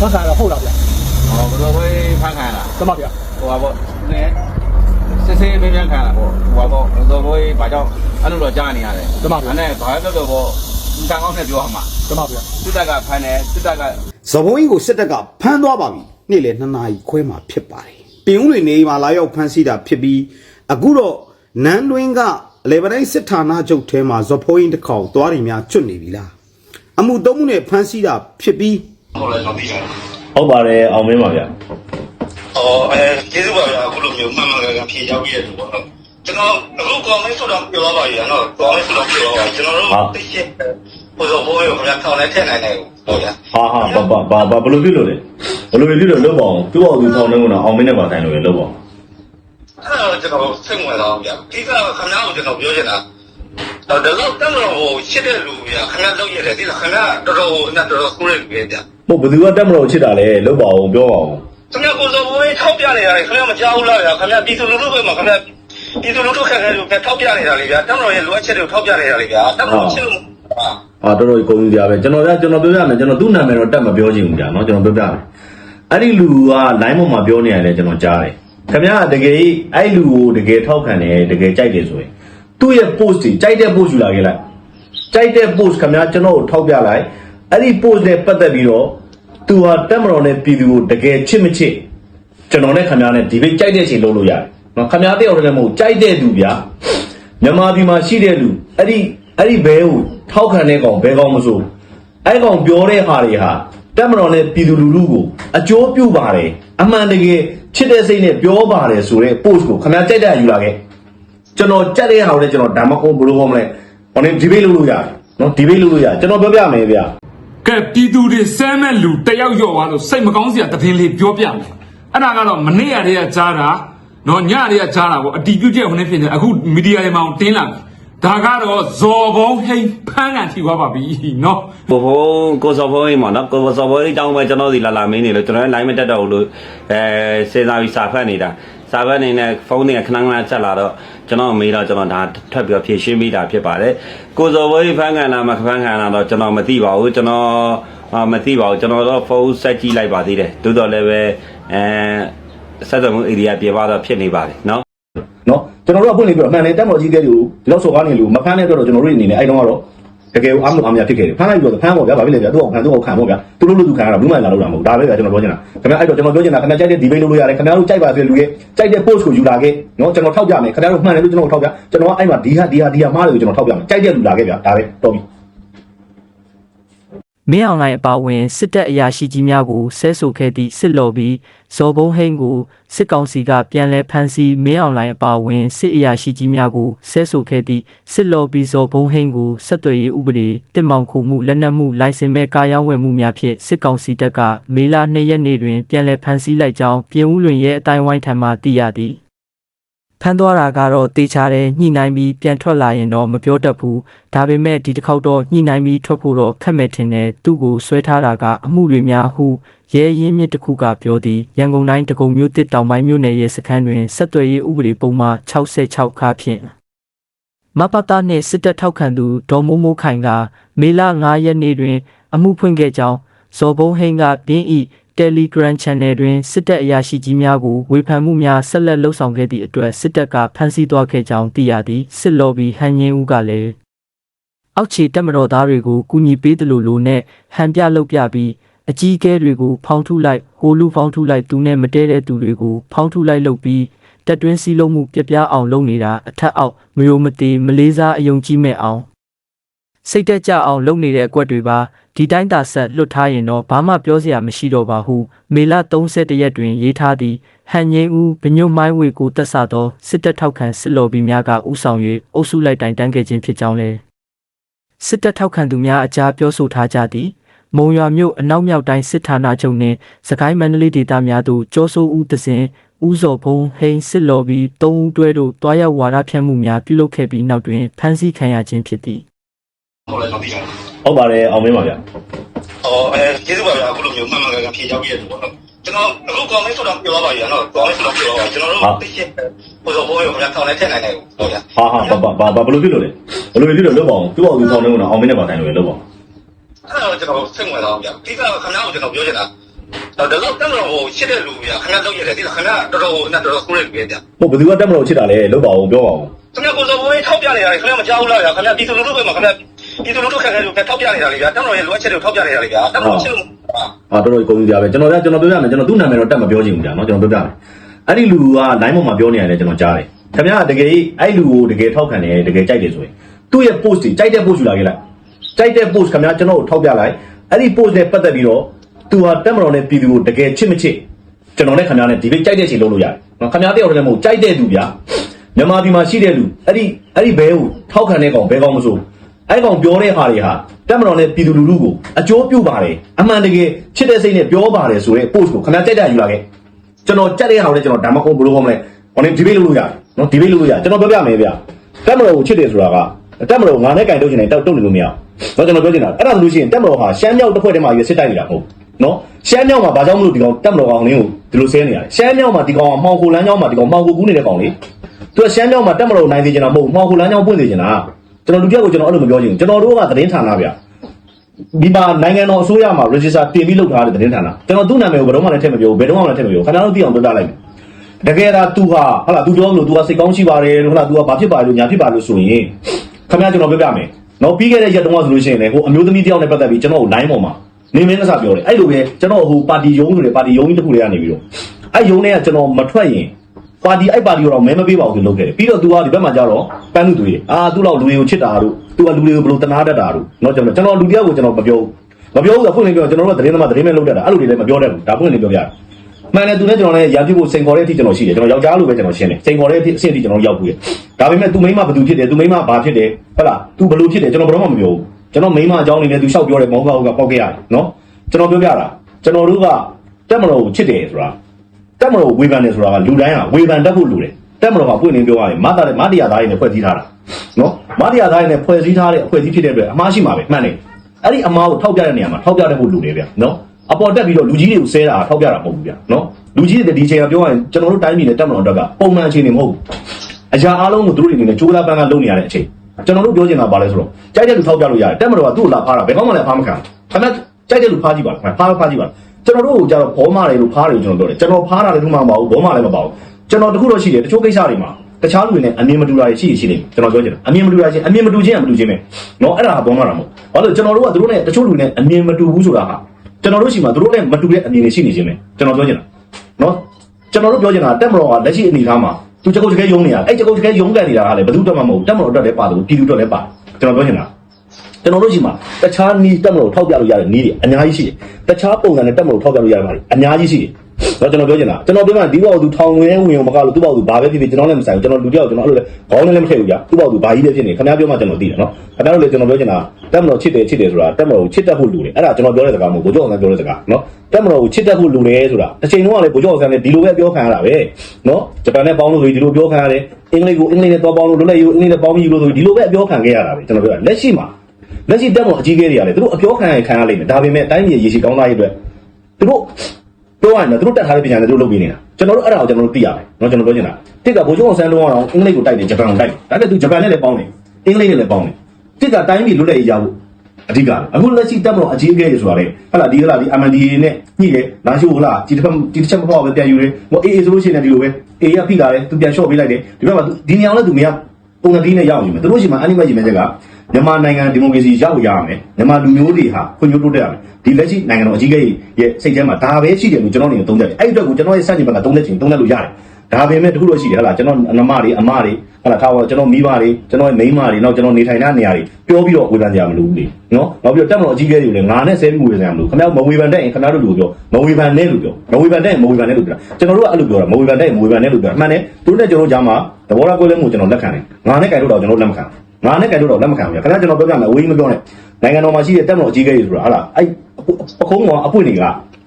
ဖတ်ခါရဟုတ်လားဗျာဟောဘယ်လိုပဲဖန်ခံလားတမဗျာဟိုပါပေါ့နည်းစစ်စစ်ပြင်းပြင်းခံလာပေါ့ဟိုပါပေါ့ဘယ်လိုပဲဘာကြောင့်အဲ့လိုတော့ကြားနေရတယ်အဲ့နဲ့ဘာလို့တော့ပေါ့တန်ကောင်းနဲ့ပြောမှာတမဗျာစစ်တပ်ကဖန်တယ်စစ်တပ်ကဇဘုံကြီးကိုစစ်တပ်ကဖမ်းသွားပါပြီနေ့လေနှစ်နာရီခွဲမှာဖြစ်ပါတယ်ပင်ဦးတွေနေမှာလာရောက်ဖမ်းဆီးတာဖြစ်ပြီးအခုတော့နန်းတွင်းကလေဗတိုင်းစစ်ဌာနချုပ်ထဲမှာဇဘုံကြီးတစ်ခေါက်သွားရီများကျွတ်နေပြီလားအမှုသုံးမှုနဲ့ဖမ်းဆီးတာဖြစ်ပြီး ဟုတ်လဲတော့ပြီးတယ်ဟုတ်ပါတယ်အောင်မင်းပါဗျာ။အော်အဲကျေးဇူးပါဗျာအခုလိုမျိုးမှန်မှန်ကန်ကန်ဖြေရောက်ပြီးရလို့ပေါ့နော်။ကျွန်တော်အခုကောင်းမင်းဆိုတော့ပြောပါပါရနော်။ကောင်းမင်းဆိုတော့ပြောပါကျွန်တော်တို့သိရှိဟိုဆိုဘိုးရောခင်ဗျာထောင်နဲ့ထည့်နိုင်တယ်ဟုတ်ဗျာဟာဟာဘာဘာဘာဘာဘယ်လိုဖြစ်လို့လဲဘယ်လိုဖြစ်လို့လုပ်ပါအောင်သူ့အောင်သူထောင်းနေကတော့အောင်မင်းနဲ့ပါဆိုင်လို့ရလုပ်ပါအောင်။အဲ့တော့ကျွန်တော်စိတ်ဝင်စားဗျာ။ဒီကခင်ဗျားကိုကျွန်တော်ပြောချင်တာတော့ဒါတော့တမလို့ဟိုရှစ်တဲ့လူဗျာခင်ဗျားလုပ်ရတယ်ဒီကခင်ဗျားတော်တော်ဟိုအနဲ့တော်တော်ကိုးရလူပဲဗျာ ဟုတ်ဘယ်သူကတက်မလို့ချစ်တာလဲလုပ်ပါအောင်ပြောပါအောင်။ခင်ဗျားကိုဆိုဘိုးထောက်ပြနေရတယ်ခင်ဗျားမကြောက်ဘူးလားဗျာခင်ဗျားပြည်သူလူထုပဲမှာခင်ဗျားပြည်သူလူထုခက်ခဲလို့ထောက်ပြနေတာလေဗျာတမလို့ရဲ့လိုအပ်ချက်တွေကိုထောက်ပြနေတာလေဗျာတမလို့ချစ်လို့ဟာဟာတော်တော်ကုန်ကြပါပဲကျွန်တော်ကကျွန်တော်ပြောပြမယ်ကျွန်တော်သူ့နာမည်တော့တက်မပြောချင်ဘူးကြာနော်ကျွန်တော်ပြောပြမယ်အဲ့ဒီလူက line ပေါ်မှာပြောနေရတယ်ကျွန်တော်ကြားတယ်ခင်ဗျားတကယ်အဲ့လူကိုတကယ်ထောက်ခံတယ်တကယ်ကြိုက်တယ်ဆိုရင်သူ့ရဲ့ post တွေကြိုက်တဲ့ post ယူလာခဲ့လိုက်ကြိုက်တဲ့ post ခင်ဗျားကျွန်တော်ကိုထောက်ပြလိုက် အဲ့ဒီ post နဲ့ပတ်သက်ပြီးတော့သူဟာတက်မတော်နဲ့ပြည်သူကိုတကယ်ချစ်မချစ်ကျွန်တော်နဲ့ခင်ဗျားနဲ့ဒီဘေးကြိုက်တဲ့အချိန်လုပ်လို့ရတယ်နော်ခင်ဗျားတယောက်တည်းလည်းမဟုတ်ကြိုက်တဲ့သူဗျာမြန်မာပြည်မှာရှိတဲ့လူအဲ့ဒီအဲ့ဒီဘဲကိုထောက်ခံတဲ့ကောင်ဘဲကောင်မစိုးအဲ့ကောင်ပြောတဲ့ဟာတွေဟာတက်မတော်နဲ့ပြည်သူလူထုကိုအကျိုးပြုပါတယ်အမှန်တကယ်ချစ်တဲ့စိတ်နဲ့ပြောပါတယ်ဆိုတဲ့ post ကိုခင်ဗျားကြိုက်တဲ့ယူလာခဲ့ကျွန်တော်ကြက်တဲ့ဟာကိုလည်းကျွန်တော်ဒါမှမဟုတ်ဘယ်လိုဟောမလဲ။ဟိုနေ့ဒီဘေးလုပ်လို့ရတယ်နော်ဒီဘေးလုပ်လို့ရတယ်ကျွန်တော်ပြောပြမယ်ဗျာ ကဲပြည်သူတွေစမ်းမဲ့လူတယောက်ယော့သွားလို့စိတ်မကောင်းစရာတည်င်းလေးပြောပြမယ်အဲ့ဒါကတော့မနေ့ရတည်းကကြားတာနော်ညတည်းကကြားတာပေါ့အတီးပြုတ်တဲ့ဟိုနေ့ဖြစ်နေအခုမီဒီယာတွေမှာတင်းလာပြီဒါကတော့ဇော်ဘုံဟိန်ဖန်းကန်ထိသွားပါပြီနော်ဘိုးဘိုးကိုစော်ဘိုးကြီးပေါ့နော်ကိုစော်ဘိုးကြီးတောင်းပဲကျွန်တော်စီလာလာမင်းနေလို့ကျွန်တော်လည်း line မတက်တော့ဘူးလို့အဲစဉ်းစားပြီးစာဖတ်နေတာ စာဖတ်နေတဲ့ဖုန်းတွေကခဏခဏဆက်လာတော့ကျွန်တော်မေးတော့ကျွန်တော်ဒါထွက်ပြီးဖြည့်ရှင်းပြီးတာဖြစ်ပါတယ်ကိုစော်ဘိုးကြီးဖန်ခံလာမဖန်ခံလာတော့ကျွန်တော်မသိပါဘူးကျွန်တော်အာမသိပါဘူးကျွန်တော်တော့ဖုန်းဆက်ကြည့်လိုက်ပါသေးတယ်တိုးတော့လည်းပဲအဲဆက်သွယ်မှု area ပြေပါတော့ဖြစ်နေပါတယ်နော်နော်ကျွန်တော်တို့ကဖွင့်နေပြီးတော့အမှန်နဲ့တက်မော်ကြီးကဲတွေကိုဒီလောက်စော်ကားနေလို့မဖမ်းတဲ့အတွက်တော့ကျွန်တော်တို့အနေနဲ့အဲ့တုန်းကတော့ တကယ်အားမလို့အားမရဖြစ်ခဲ့တယ်ဖမ်းလိုက်ပြီးတော့ဖမ်းပေါ့ဗျာဘာဖြစ်လဲဗျာသူ့အောင်ဖမ်းသူ့အောင်ခံပေါ့ဗျာသူတို့လို့သူခံရတာဘူးမှလာလို့တာမဟုတ်ဒါပဲဗျာကျွန်တော်ပြောချင်တာခင်ဗျာအဲ့တော့ကျွန်တော်ပြောချင်တာခင်ဗျာကြိုက်တဲ့ဒီဘေးလုပ်လို့ရတယ်ခင်ဗျာတို့ကြိုက်ပါဆိုတဲ့လူရဲ့ကြိုက်တဲ့ post ကိုယူလာခဲ့နော်ကျွန်တော်ထောက်ပြမယ်ခင်ဗျာတို့မှန်တယ်လို့ကျွန်တော်ထောက်ပြကျွန်တော်ကအဲ့မှာဒီဟာဒီဟာဒီဟာမားတယ်ကိုကျွန်တော်ထောက်ပြမယ်ကြိုက်တဲ့လူလာခဲ့ဗျာဒါပဲတော်ပြီ မင်းအောင်လှိုင်အပါအဝင်စစ်တပ်အရာရှိကြီးများကိုဆဲဆိုခဲ့သည့်စစ်လော်ဘီဇော်ဘုံဟိန်းကိုစစ်ကောင်စီကပြန်လည်ဖမ်းဆီးမင်းအောင်လှိုင်အပါအဝင်စစ်အရာရှိကြီးများကိုဆဲဆိုခဲ့သည့်စစ်လော်ဘီဇော်ဘုံဟိန်းကိုဆက်သွယ်ရေးဥပဒေတင်မောင်ခုမှုလက်နက်မှုလိုင်စင်မဲ့ကားရောင်းဝယ်မှုများဖြင့်စစ်ကောင်စီတပ်ကမေလ2ရက်နေ့တွင်ပြန်လည်ဖမ်းဆီးလိုက်ကြောင်းပြည်ဦးလွင်ရဲ့အတိုင်းဝိုင်းထံမှသိရသည် ဖမ်းသွားတာကတော့တေချာတယ်ညှိနှိုင်းပြီးပြန်ထွက်လာရင်တော့မပြောတတ်ဘူးဒါပေမဲ့ဒီတစ်ခေါက်တော့ညှိနှိုင်းပြီးထွက်ဖို့တော့ခက်မဲ့ထင်တယ်သူ့ကိုဆွဲထားတာကအမှုတွေများဟုရဲရင်းမြစ်တစ်ခုကပြောသည်ရန်ကုန်တိုင်းတကုံမြို့တစ်တောင်ပိုင်းမြို့နယ်ရဲ့စခန်းတွင်ဆက်သွယ်ရေးဥပဒေပုံမှန်66ခါဖြင့်မပတာနှင့်စစ်တပ်ထောက်ခံသူဒေါ်မိုးမိုးခိုင်ကမေလ9ရက်နေ့တွင် အမှုဖွင့်ခဲ့ကြောင်းဇော်ဘုံဟိန်းကပြင်းဤ Telegram Channel တွင်စစ်တပ်အရာရှိကြီးများကိုဝေဖန်မှုများဆက်လက်လှုပ်ဆောင်ခဲ့သည့်အတွက်စစ်တပ်ကဖမ်းဆီးသွားခဲ့ကြောင်းသိရသည်စစ်လော်ဘီဟန်ရင်ဦးကလည်းအောက်ခြေတက်မတော်သားတွေကိုကူညီပေးတယ်လို့လို့နဲ့ဟန်ပြလုပ်ပြပြီးအကြီးအကဲတွေကိုဖောင်းထုလိုက်ဟိုလူဖောင်းထုလိုက်သူနဲ့မတဲတဲ့သူတွေကိုဖောင်းထုလိုက်လုပ်ပြီးတက်တွင်းစီးလုံးမှုပြပြအောင်လုပ်နေတာအထက်အောက်မယိုမသေးမလေးစားအယုံကြည်မဲ့အောင် စိတ်တက်ကြအောင်လုပ်နေတဲ့အကွက်တွေပါဒီတိုင်းသာဆက်လွတ်ထားရင်တော့ဘာမှပြောစရာမရှိတော့ပါဟုမေလ31ရက်တွင်ရေးထားသည့်ဟန်ငိမ့်ဦးဗညွတ်မိုင်းဝေကိုတက်ဆသောစစ်တပ်ထောက်ခံစစ်လော်ဘီများကဥဆောင်၍အုပ်စုလိုက်တိုင်တန်းခဲ့ခြင်းဖြစ်ကြောင်းလည်းစစ်တပ်ထောက်ခံသူများအကြားပြောဆိုထားကြသည်မုံရွာမြို့အနောက်မြောက်တိုင်းစစ်ဌာနချုပ်နှင့်စကိုင်းမန္တလေးဒေသများသို့ကျောဆိုးဦးတစဉ်ဦးစော်ဘုံဟိန်းစစ်လော်ဘီ၃ဦးတွဲတို့တွားရောက်ဝါဒဖြန့်မှုများပြုလုပ်ခဲ့ပြီးနောက်တွင်ဖမ်းဆီးခံရခြင်းဖြစ်သည် ဟုတ်လဲတော့ပြီးတယ်ဟုတ်ပါတယ်အောင်မင်းပါဗျာ။အော်အဲကျေးဇူးပါဗျာအခုလိုမျိုးမှန်မှန်ကန်ကန်ဖြေရောက်ပြီးရလို့ပေါ့နော်။ကျွန်တော်အခုကောင်းမင်းဆိုတော့ပြောပါပါရနော်။ကောင်းမင်းဆိုတော့ပြောပါပါကျွန်တော်တို့သိရှိဟိုဆိုဘိုးရောခင်ဗျာထောင်နဲ့ထည့်နိုင်တယ်ဟုတ်ဗျာဟာဟာဘာဘာဘာဘယ်လိုဖြစ်လို့လဲဘယ်လိုဖြစ်လို့လုပ်ပါအောင်သူ့အောင်သူထောင်းနေကတော့အောင်မင်းနဲ့ပါဆိုင်လို့ရလုပ်ပါအောင်။အဲ့တော့ကျွန်တော်စိတ်ဝင်စားဗျာ။ဒီကခင်ဗျားကိုကျွန်တော်ပြောချင်တာတော့ဒါတော့တက်တော့ဟိုရှစ်တဲ့လူဗျာခင်ဗျာလောက်ရတယ်ဒီခင်ဗျာတော်တော်ဟိုနဲ့တော်တော်ကိုးရပြီဗျာဟိုဘယ်သူကတက်မလို့ချစ်တာလဲလို့ပါအောင်ပြောပါဦးခင်ဗျာကိုစောဘိုးထောက်ပြနေရတယ်ခင်ဗျာမကြောက်ဘူးလားဗျာခင်ဗျာပြည်သူလူထုပဲမှာခင်ဗျာ ပြည်သူလူထုခက်ခဲလို့ထောက်ပြနေတာလေဗျာတက်တော်ရဲ့လိုအပ်ချက်တွေထောက်ပြနေတာလေဗျာတက်တော်ချစ်လို့အာတော်တော်ကုန်ကြပဲကျွန်တော်ကကျွန်တော်ပြောပြမယ်ကျွန်တော်သူ့နာမည်တော့တက်မပြောချင်ဘူးကြာနော်ကျွန်တော်ပြောပြမယ်အဲ့ဒီလူက line ပေါ်မှာပြောနေရတယ်ကျွန်တော်ကြားတယ်ခင်ဗျားတကယ်အဲ့လူကိုတကယ်ထောက်ခံတယ်တကယ်ကြိုက်တယ်ဆိုရင်သူ့ရဲ့ post တွေကြိုက်တဲ့ post ယူလာခဲ့လိုက်ကြိုက်တဲ့ post ခင်ဗျားကျွန်တော်ကိုထောက်ပြလိုက်အဲ့ဒီ post နဲ့ပတ်သက်ပြီးတော့သူဟာတက်မတော်နဲ့ပြည်သူကိုတကယ်ချစ်မချစ်ကျွန်တော်နဲ့ခင်ဗျားနဲ့ဒီဘေးကြိုက်တဲ့ချိန်လုပ်လို့ရတယ်နော်ခင်ဗျားတယောက်တည်းမဟုတ်ကြိုက်တဲ့သူဗျာမြန်မာပြည်မှာရှိတဲ့လူအဲ့ဒီအဲ့ဒီဘဲကိုထောက်ခံတဲ့ကောင်ဘဲကောင်မဆို အဲ့ကောင်ပြောတဲ့ဟာတွေဟာတက်မတော်နဲ့ပြည်သူလူထုကိုအကျိုးပြုပါတယ်အမှန်တကယ်ချစ်တဲ့စိတ်နဲ့ပြောပါတယ်ဆိုတဲ့ post ကိုခင်ဗျားကြိုက်တဲ့ယူလာခဲ့ကျွန်တော်ကြက်တဲ့ဟာကိုလည်းကျွန်တော်ဒါမှမဟုတ်ဘယ်လိုခေါ်မလဲဟိုနေဒီဘေးလုပ်လို့ရတယ်နော်ဒီဘေးလုပ်လို့ရတယ်ကျွန်တော်ပြောပြမယ်ဗျတက်မတော်ကိုချစ်တယ်ဆိုတာကတက်မတော်ငါနဲ့ကင်တုတ်ချင်တယ်တောက်တုတ်နေလို့မရဘူးနော်ကျွန်တော်ပြောချင်တာအဲ့ဒါဆိုလို့ရှိရင်တက်မတော်ဟာရှမ်းမြောက်တစ်ဖွဲ့တည်းမှာရွေးစစ်တိုက်နေတာမဟုတ်နော်ရှမ်းမြောက်မှာဘာကြောင့်မလို့ဒီကောင်တက်မတော်ကောင်လင်းကိုဒီလိုဆဲနေရလဲရှမ်းမြောက်မှာဒီကောင်ကမှောင်ခိုလမ်းကြောင်းမှာဒီကောင်မှောင်ခိုကူးနေတဲ့ကောင်လေသူကရှမ်းမြောက်မှာတက်မတော်နိုင်သေးချင်တာမဟုတ်မှောင်ခိုလမ်းကြောင်းပွင့်သေးချင်တာ ကျွန်တော်လူတစ်ယောက်ကိုကျွန်တော်အဲ့လိုမပြောချင်ဘူးကျွန်တော်တို့ကသတင်းဌာနဗျဒီမှာနိုင်ငံတော်အစိုးရမှာ register တင်ပြီးလုပ်ထားတဲ့သတင်းဌာနကျွန်တော်သူ့နာမည်ကိုဘယ်တော့မှလည်းထည့်မပြောဘူးဘယ်တော့မှလည်းထည့်မပြောဘူးခင်ဗျားတို့သိအောင်ပြောပြလိုက်မယ် တကယ်ဒါ तू ဟာဟာလာ तू ပြောလို့ तू ကစိတ်ကောင်းရှိပါတယ်လို့ဟာလာ तू ကဘာဖြစ်ပါလို့ညာဖြစ်ပါလို့ဆိုရင်ခင်ဗျားကျွန်တော်ပြောပြမယ်နော်ပြီးခဲ့တဲ့ရက်တုန်းကဆိုလို့ရှိရင်လေဟိုအမျိုးသမီးတယောက်နဲ့ပတ်သက်ပြီးကျွန်တော်ကို line ပေါ်မှာနေမင်းကစားပြောတယ်အဲ့လိုပဲကျွန်တော်ဟိုပါတီယုံလို့လေပါတီယုံကြီးတစ်ခုလေးကနေပြီးတော့အဲ့ယုံထဲကကျွန်တော်မထွက်ရင် ပါတီအဲ့ပါတီတော့မဲမပေးပါဘူးသူလုပ်ခဲ့တယ်ပြီးတော့သူကဒီဘက်မှာကြတော့ပန်းလူတွေအာသူ့လောက်လူတွေကိုချစ်တာတို့သူကလူတွေကိုဘယ်လိုတနာတတ်တာတို့တော့ကျွန်တော်ကျွန်တော်လူတယောက်ကိုကျွန်တော်မပြောဘူးမပြောဘူးဆိုဖွင့်နေပြောကျွန်တော်တို့ကသတင်းသမားသတင်းမဲလုပ်တတ်တာအဲ့လိုတွေလည်းမပြောတတ်ဘူးဒါဖွင့်နေပြောပြတာမှန်တယ်သူနဲ့ကျွန်တော်လည်းရာပြဖို့စိန်ခေါ်တဲ့အထိကျွန်တော်ရှိတယ်ကျွန်တော်ယောက်ျားလိုပဲကျွန်တော်ရှင်းတယ်စိန်ခေါ်တဲ့အထိအဆင့်အထိကျွန်တော်ရောက်ဘူးရဒါပေမဲ့သူမိန်းမဘသူဖြစ်တယ်သူမိန်းမဘာဖြစ်တယ်ဟုတ်လားသူဘလို့ဖြစ်တယ်ကျွန်တော်ဘယ်တော့မှမပြောဘူးကျွန်တော်မိန်းမအကြောင်းနေနဲ့သူလျှောက်ပြောတယ်မောင်းကောက်ကပေါက်ခဲ့ရတယ်နော်ကျွန်တော်ပြောပြတာကျွန်တော်တို့ကတက်မတော်ကိုချစ်တယ်ဆိုတာ တက်မတော်ကိုဝေဖန်တယ်ဆိုတာကလူတိုင်းကဝေဖန်တတ်ဖို့လူတယ်တက်မတော်ကပွင့်နေပြောရရင်မတာတဲ့မတရားသားတွေနဲ့ဖွဲ့စည်းထားတာနော်မတရားသားတွေနဲ့ဖွဲ့စည်းထားတဲ့အဖွဲ့အစည်းဖြစ်တဲ့အတွက်အမှားရှိမှာပဲမှန်တယ်အဲ့ဒီအမှားကိုထောက်ပြတဲ့နေရာမှာထောက်ပြတတ်ဖို့လူတယ်ဗျနော်အပေါ်တက်ပြီးတော့လူကြီးတွေကိုဆဲတာထောက်ပြတာမဟုတ်ဘူးဗျနော်လူကြီးတွေဒီအချိန်ကပြောရရင်ကျွန်တော်တို့တိုင်းပြည်နဲ့တက်မတော်အတွက်ကပုံမှန်အခြေအနေမဟုတ်ဘူးအရာအားလုံးကိုသူတို့တွေအနေနဲ့ကြိုးစားပန်းကလုပ်နေရတဲ့အချိန်ကျွန်တော်တို့ပြောချင်တာပါလဲဆိုတော့ကြိုက်တဲ့လူထောက်ပြလို့ရတယ်တက်မတော်ကသူ့ကိုလာဖားတာဘယ်ကောင်းမှလည်းဖားမခံဘူးခင်ဗျကြိုက်တဲ့လူဖားကြည့်ပါခင်ဗျဖားဖားကြည့်ပါ ကျွန်တော်တို့ကိုကြတော့ဘောမတွေလို့ဖားတယ်ကျွန်တော်ပြောတယ်ကျွန်တော်ဖားတာလည်းထုံးမှာမပါဘူးဘောမလည်းမပါဘူးကျွန်တော်တခုတော့ရှိတယ်တချို့ကိစ္စတွေမှာတခြားလူတွေနဲ့အမြင်မတူတာတွေရှိရှိနေကျွန်တော်ပြောချင်တယ်အမြင်မတူတာချင်းအမြင်မတူချင်းအမတူချင်းပဲเนาะအဲ့ဒါကဘောမတာမဟုတ်ဘာလို့ကျွန်တော်တို့ကသူတို့နဲ့တချို့လူတွေနဲ့အမြင်မတူဘူးဆိုတာဟာကျွန်တော်တို့ရှိမှသူတို့နဲ့မတူတဲ့အမြင်တွေရှိနေခြင်းပဲကျွန်တော်ပြောချင်တာ နော်ကျွန်တော်တို့ပြောချင်တာတက်မတော်ကလက်ရှိအနေအထားမှာသူချက်ကုတ်ချက်ခဲယုံနေရအဲ့ချက်ကုတ်ချက်ခဲယုံကန်နေတာကလည်းဘယ်သူတက်မှမဟုတ်တက်မတော်အတွက်လည်းပါတယ်ပြည်သူအတွက်လည်းပါကျွန်တော်ပြောချင်တာ ကျွန်တော်တို့ရှိမှာတခြားနီးတက်မတော်ထောက်ပြလို့ရတဲ့နီးတွေအများကြီးရှိတယ်တခြားပုံစံနဲ့တက်မတော်ထောက်ပြလို့ရပါတယ်အများကြီးရှိတယ်တော့ကျွန်တော်ပြောချင်တာကျွန်တော်ပြောမှဒီဘောက်သူထောင်ဝင်ဝင်မကလို့သူ့ဘောက်သူဘာပဲဖြစ်ဖြစ်ကျွန်တော်လည်းမဆိုင်ဘူးကျွန်တော်လူတယောက်ကျွန်တော်အဲ့လိုလေခေါင်းနဲ့လည်းမထည့်ဘူးကြာသူ့ဘောက်သူဘာကြီးပဲဖြစ်နေခင်ဗျားပြောမှကျွန်တော်သိတယ်နော်ခင်ဗျားတို့လည်းကျွန်တော်ပြောချင်တာတက်မတော်ချစ်တယ်ချစ်တယ်ဆိုတာတက်မတော်ကိုချစ်တတ်ဖို့လူတယ်အဲ့ဒါကျွန်တော်ပြောတဲ့စကားမဟုတ်ဘူးဘိုးကျော်အောင်ပြောတဲ့စကားနော်တက်မတော်ကိုချစ်တတ်ဖို့လူတယ်ဆိုတာတစ်ချိန်လုံးကလည်းဘိုးကျော်အောင်လည်းဒီလိုပဲပြောခံရတာပဲနော်ဂျပန်နဲ့ပေါင်းလို့ဆိုဒီလိုပြောခံရတယ်အင်္ဂလိပ်ကိုအင်္ဂလိပ်နဲ့တော့ပေါင်းလို့လွတ်လပ်ရေးကိုအင်္ဂလိပ်နဲ့ပေါင်းပြီးလို့ဆိုဒီလိုပဲပြောခံခဲ့ရတာပဲကျွန်တော်ပြောတာလက်ရှိမှာ လက်ရှိတက်မွန်အကြီးအကဲတွေကလည်းသူတို့အပြောခံရခံရလိမ့်မယ်ဒါပေမဲ့တိုင်းပြည်ရေရှိကောင်းသားရေးအတွက်သူတို့ပြောရရင်တော့သူတို့တက်ထားတဲ့ပညာနဲ့သူတို့လုပ်ပေးနေတာကျွန်တော်တို့အဲ့ဒါကိုကျွန်တော်တို့သိရတယ်နော်ကျွန်တော်ပြောချင်တာတစ်ကဘိုးချုပ်အောင်ဆန်းလုံးအောင်အင်္ဂလိပ်ကိုတိုက်တယ်ဂျပန်ကိုတိုက်တယ်ဒါပေမဲ့သူဂျပန်နဲ့လည်းပေါင်းတယ်အင်္ဂလိပ်နဲ့လည်းပေါင်းတယ်တစ်ကတိုင်းပြည်လွတ်လပ်ရေးရဖို့အဓိကအခုလက်ရှိတက်မလို့အကြီးအကဲတွေဆိုတာလေဟလာဒီဟလာဒီ MNDA နဲ့ညှိတယ်လာရှိုးဟလာဒီတစ်ဖက်ဒီတစ်ချက်မပေါ့ပဲပြန်ယူတယ်ဟို AA ဆိုလို့ရှိရင်လည်းဒီလိုပဲ AA ကဖိလာတယ်သူပြန်လျှော့ပေးလိုက်တယ်ဒီဘက်မှာဒီနေရာလဲသူမရပုံသတိနဲ့ရောက်နေမှာသူတို့ရှိမှာ animate ရေးမဲ့ချက်က မြန်မာနိုင်ငံဒီမိုကရေစီရောက်ရမယ်မြန်မာလူမျိုးတွေဟာခွင့်ပြုတိုးတက်ရမယ်ဒီလက်ရှိနိုင်ငံတော်အကြီးအကဲရဲ့စိတ်ထဲမှာဒါပဲရှိတယ်လို့ကျွန်တော်အနေနဲ့သုံးသပ်တယ်အဲ့ဒီအတွက်ကိုကျွန်တော်ရဲ့စန့်ကျင်ဘက်ကသုံးသပ်ချင်သုံးသပ်လို့ရတယ်ဒါပေမဲ့တခုတော့ရှိတယ်ဟလာကျွန်တော်အနမတွေအမတွေဟလာထားပါကျွန်တော်မိဘတွေကျွန်တော်ရဲ့မိန်းမတွေနောက်ကျွန်တော်နေထိုင်တဲ့နေရာတွေပြောပြီးတော့ဝေဖန်ကြမလို့လေနော်နောက်ပြီးတော့တက်မတော်အကြီးအကဲတွေလည်းငါနဲ့ဆဲပြီးဝေဖန်ကြမလို့ခင်ဗျားမဝေဖန်တဲ့ရင်ခင်ဗျားတို့လူပြောမဝေဖန်နဲ့လို့ပြောမဝေဖန်တဲ့ရင်မဝေဖန်နဲ့လို့ပြောကျွန်တော်တို့ကအဲ့လိုပြောတာမဝေဖန်တဲ့ရင်မဝေဖန်နဲ့လို့ပြောအမှန်နဲ့သူတို့နဲ့ကျွန်တော်ကြားမှာသဘောထားကွဲလွဲမှုကျွန်တော်လက်ခံတယ်ငါနဲ့ကြိုက်တော့ကျွန်တော်လက်မခံ ငါနဲ့ကြိုက်တော့လက်မခံဘူးခင်ဗျားကျွန်တော်ပြောပြမယ်အဝေးမပြောနဲ့နိုင်ငံတော်မှာရှိတဲ့တက်မတော်အကြီးအကဲတွေဆိုတာဟာလားအဲ့ပခုံးကောင်အပွင့်တွေက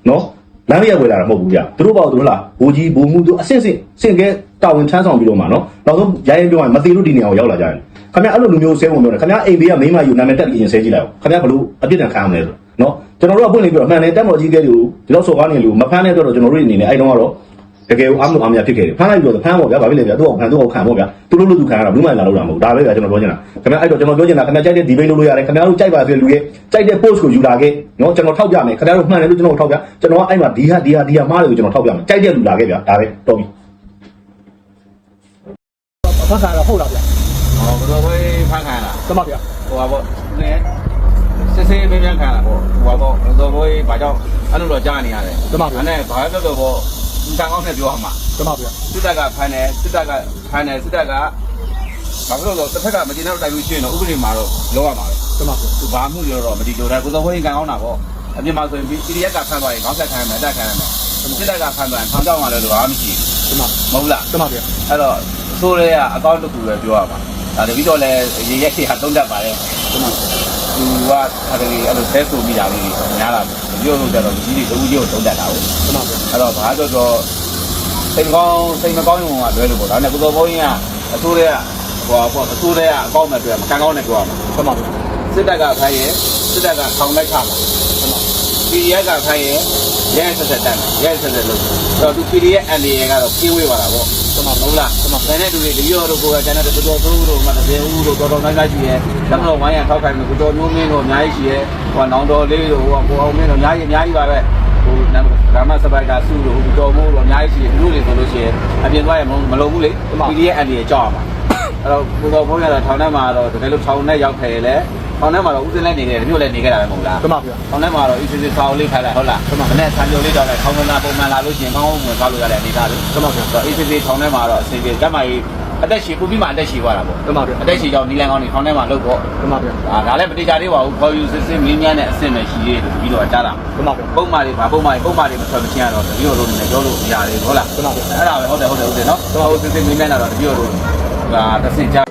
နော်လမ်းရဝယ်လာတာမဟုတ်ဘူးဗျသူတို့ပေါ့သူတို့လားဘူကြီးဘူမှုသူအဆင့်ဆင့်စင့်ကဲတာဝန်ထမ်းဆောင်ပြီးတော့မှနော်နောက်ဆုံးရိုင်းရင်ပြောရင်မသေးလို့ဒီနေရာကိုရောက်လာကြတယ်ခင်ဗျာအဲ့လိုလူမျိုးဆဲဝင်ပြောတယ်ခင်ဗျာအိမ်ဘေးကမိန်းမယူနာမည်တက်ပြီးရင်ဆဲကြည့်လိုက်အောင်ခင်ဗျာဘလို့အပြစ်ဒဏ်ခံရမလဲဆိုနော်ကျွန်တော်တို့ကပွင့်နေပြီးတော့မှန်တယ်တက်မော်ကြီးကဲတွေကိုဒီလောက်စော်ကားနေလို့မဖမ်းတဲ့အတွက်တော့ကျွန်တော်တို့အနေနဲ့အဲ့တုန်းကတော့ တကယ်ကိုအားမလို့အားမရဖြစ်ခဲ့တယ်ဖမ်းလိုက်ပြီးတော့ဖမ်းပေါ့ဗျာဘာဖြစ်လဲဗျာသူ့အောင်ဖမ်းသူ့အောင်ခံပေါ့ဗျာသူတို့လို့သူခံရတာဘူးမှလာလို့တာမဟုတ်ဒါပဲဗျာကျွန်တော်ပြောချင်တာခင်ဗျာအဲ့တော့ကျွန်တော်ပြောချင်တာခင်ဗျာကြိုက်တဲ့ဒီဘိတ်လုပ်လို့ရတယ်ခင်ဗျာတို့ကြိုက်ပါဆိုတဲ့လူရဲ့ကြိုက်တဲ့ post ကိုယူလာခဲ့နော်ကျွန်တော်ထောက်ပြမယ်ခင်ဗျာတို့မှန်တယ်လို့ကျွန်တော်ထောက်ပြကျွန်တော်ကအဲ့မှာဒီဟာဒီဟာဒီဟာမားတယ်လို့ကျွန်တော်ထောက်ပြမယ်ကြိုက်တဲ့လူလာခဲ့ဗျာဒါပဲတော်ပြီဖတ်ခါတော့ဟုတ်လားဗျာဟောဘယ်လိုပဲဖန်ခံလာတမဗျာဟိုပါပေါ့နည်းစစ်စစ်မင်းပြန်ခံလာပေါ့ဟိုပါပေါ့ဘယ်လိုပဲဘာကြောင့်အဲ့လိုတော့ကြားနေရတယ်အဲ့နဲ့ဘာလို့တော့ပေါ့ တန်ကောင်းနဲ့ပြောရမှာတမဗျာစစ်တပ်ကဖမ်းတယ်စစ်တပ်ကဖမ်းတယ်စစ်တပ်ကဘာလို့လဲတစ်ဖက်ကမတင်တော့တိုက်လို့ရှိရင်တော့ဥပဒေမှာတော့လောရမှာပဲတမဗျာသူဘာမှုရောတော့မတိလို့တယ်ကိုစောဟိုရင်ကန်ကောင်းတာပေါ့အပြင်မှာဆိုရင် PDF ကဖမ်းသွားရင်ခေါင်းဆက်ခံရမယ်တက်ခံရမယ်စစ်တပ်ကဖမ်းသွားရင်ထောင်ချောင်းမှာလည်းလို့ဘာမှမရှိတမဘူးမဟုတ်လားတမဗျာအဲ့တော့အစိုးရကအကောင့်တစ်ခုပဲပြောရမှာဒါတပိတော့လည်းရေရက်ခေဟာတုံးတတ်ပါတယ် သူကအဲ့ဒီအဲ့လိုဆဲဆိုမိတာလေးများလာပြောလို့ကြတော့ကြီးတွေတူကြီးကိုတုံးတတ်တာဟုတ်တမဗျာအဲ့တော့ဘာတော့တော့စိတ်မကောင်းစိတ်မကောင်းရုံကလွဲလို့ပေါ့ဒါနဲ့ကိုတော်ဘုန်းကြီးကအစိုးရကဟိုပေါ့အစိုးရကအကောင့်မဲ့တွေ့မှာကံကောင်းနဲ့ပြောရမှာတမဗျာစစ်တပ်ကဖိုင်းရင်စစ်တပ်ကထောင်လိုက်ချမှာ PDF ကဖိုင်းရင်ရဲဆက်ဆက်တန်းရဲဆက်ဆက်လုပ်အဲ့တော့သူ PDF အန်ဒီရဲကတော့ပြေးဝေးပါတာပေါ့ တမဟုတ်လားတမဘယ်နဲ့တူတွေတပြောတို့ကိုယ်ကကျန်တဲ့တော်တော်သုံးတို့မှတစ်စဲဦးတို့တော်တော်များများရှိရဲတမတော်ဝိုင်းရထောက်ခိုင်းမှုတော်မျိုးမင်းတို့အများကြီးရှိရဲဟိုနောင်တော်လေးတို့ဟိုကိုအောင်မင်းတို့အများကြီးအများကြီးပါပဲဟိုရာမစပိုက်ကစုတို့ဟိုတော်မိုးတို့အများကြီးရှိရဲသူတို့တွေဆိုလို့ရှိရင်အပြင်သွားရမလုံးဘူးလေ PDF အန်ဒီရဲကြောက်ရမှာအဲ့တော့ကိုတော်ဘုန်းရတော့ထောင်ထဲမှာတော့တကယ်လို့ထောင်ထဲရောက်ခဲ့လေ ထောင်ထဲမှာတော့ဦးစင်းလည်းနေခဲ့တယ်မြို့လည်းနေခဲ့တာပဲမဟုတ်လားတမဗျာ။ခေါင်းထဲမှာတော့ ECC စာအုပ်လေးခိုင်းလိုက်ဟုတ်လား။မနေ့ဆံပြုံလေးတော့လည်းခေါင်းကလာပုံမှန်လာလို့ရှိရင်ကောင်းကောင်းဝင်သွားလို့ရတဲ့အနေအထားလေ။တမန်ဆိုတော့ ECC ခေါင်းထဲမှာတော့အစီအပြေတက်မှကြီးအသက်ရှည်ပူပြီးမှအသက်ရှည်သွားတာပေါ့တမဗျာ။အသက်ရှည်ကြောင့်နီလန်ကောင်းနေခေါင်းထဲမှာလုတ်ပေါ့တမဗျာ။ဒါဒါလည်းမတိကြသေးပါဘူး။ခေါ်ယူစစ်စစ်မင်းမြန်းတဲ့အဆင့်နဲ့ရှိသေးတယ်ပြီးတော့ကြားတာတမဗျာ။ပုံမှန်တွေဗာပုံမှန်ပုံမှန်တွေမထွက်မချင်းရတော့တတိယလို့နေပြောလို့မရတယ်ဟုတ်လားတမဗျာ။အဲ့ဒါပဲဟုတ်တယ်ဟုတ်တယ်ဟုတ်တယ်နော်။ဟိုစစ်စစ်မင်းမြန်းတာတော့တတိယလို့ဒါတစ်ဆင့်ကြား